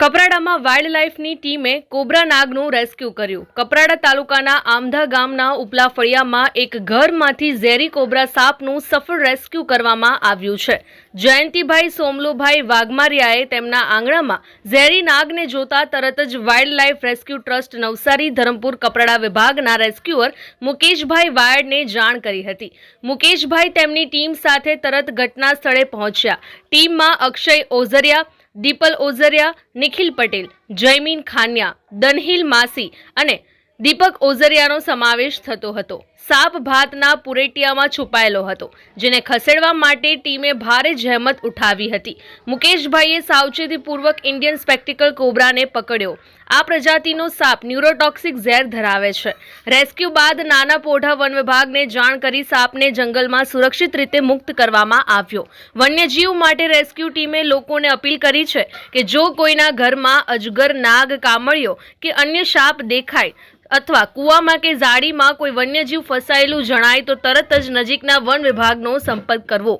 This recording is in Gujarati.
કપરાડામાં વાઇલ્ડ લાઇફની ટીમે કોબ્રા નાગનું રેસ્ક્યુ કર્યું. કપરાડા તાલુકાના આમધા ગામના ઉપલા ફળિયામાં એક ઘરમાંથી ઝેરી કોબ્રા સાપનું સફળ રેસ્ક્યુ કરવામાં આવ્યું છે. જયંતિભાઈ સોમલુભાઈ વાઘમારિયાએ તેમના આંગણામાં ઝેરી નાગને જોતા તરત જ wild life rescue trust Navsari, Dharampur, Kaprada વિભાગના રેસ્ક્યુઅર મુકેશભાઈ વાયડને જાણ કરી હતી. મુકેશભાઈ તેમની ટીમ સાથે તરત ઘટના સ્થળે પહોંચ્યા. ટીમમાં અક્ષય ઓઝરિયા દીપલ ઓઝરિયા નિખિલ પટેલ જયમીન ખાનિયા દનહિલ માસી અને દીપક ઓઝરિયાનો સમાવેશ થતો હતો. સાપ ભાતના પુરેટિયામાં છુપાયેલો હતો, જેને ખસેડવા માટે ટીમે ભારે જહેમત ઉઠાવી હતી. મુકેશભાઈએ સાવચેતીપૂર્વક ઇન્ડિયન સ્પેક્ટિકલ કોબ્રાને પકડ્યો. આ પ્રજાતિનો સાપ ન્યુરોટોક્સિક ઝેર ધરાવે છે. રેસ્ક્યુ બાદ નાના પોઢા વન વિભાગને જાણ કરી સાપને જંગલમાં સુરક્ષિત રીતે મુક્ત કરવામાં આવ્યો. વન્યજીવ માટે રેસ્ક્યુ ટીમે લોકોને અપીલ કરી છે કે જો કોઈના ઘરમાં અજગર નાગ કામળિયો કે અન્ય સાપ દેખાય અથવા કૂવામાં કે ઝાડીમાં કોઈ વન્યજીવ ફસાયેલું જણાય તો તરત જ નજીકના વન વિભાગનો સંપર્ક કરવો.